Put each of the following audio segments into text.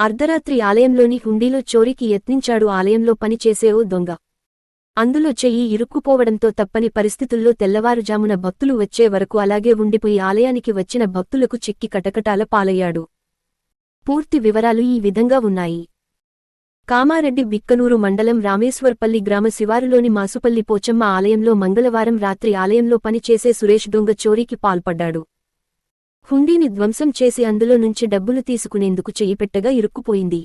అర్ధరాత్రి ఆలయంలోని హుండీలో చోరీకి యత్నించాడు ఆలయంలో పనిచేసే ఓ దొంగ. అందులో చెయ్యి ఇరుక్కుపోవడంతో తప్పని పరిస్థితుల్లో తెల్లవారుజామున భక్తులు వచ్చే వరకు అలాగే ఉండిపోయి ఆలయానికి వచ్చిన భక్తులకు చిక్కి కటకటాల పాలయ్యాడు. పూర్తి వివరాలు ఈ విధంగా ఉన్నాయి. కామారెడ్డి బిక్కనూరు మండలం రామేశ్వర్పల్లి గ్రామ శివారులోని మాసుపల్లి పోచమ్మ ఆలయంలో మంగళవారం రాత్రి ఆలయంలో పనిచేసే సురేష్ దొంగ చోరీకి పాల్పడ్డాడు. హుండీని ధ్వంసం చేసి అందులో నుంచి డబ్బులు తీసుకునేందుకు చెయ్యిపెట్టగా ఇరుక్కుపోయింది.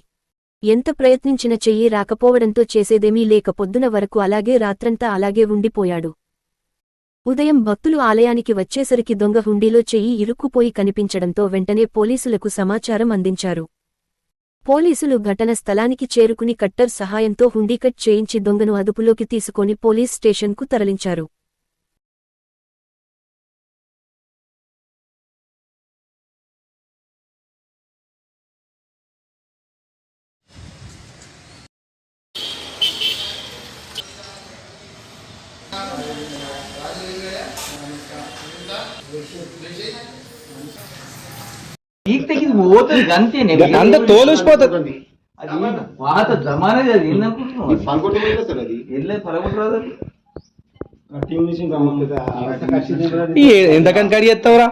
ఎంత ప్రయత్నించిన చెయ్యి రాకపోవడంతో చేసేదేమీ లేక పొద్దున వరకు అలాగే రాత్రంతా అలాగే ఉండిపోయాడు. ఉదయం భక్తులు ఆలయానికి వచ్చేసరికి దొంగ హుండీలో చెయ్యి ఇరుక్కుపోయి కనిపించడంతో వెంటనే పోలీసులకు సమాచారం అందించారు. పోలీసులు ఘటన స్థలానికి చేరుకుని కట్టర్ సహాయంతో హుండీ కట్ చేయించి దొంగను అదుపులోకి తీసుకొని పోలీస్ స్టేషన్కు తరలించారు. పోతుంది అంతేనే అంత తోలుసిపోతుంది అది పాత జమానే అది. ఏందనుకుంటున్నావు ఎంతకని కడి చేస్తావురా?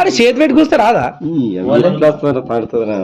అరే చేతి పెట్టి కూస్తే రాదా? పడుతుందా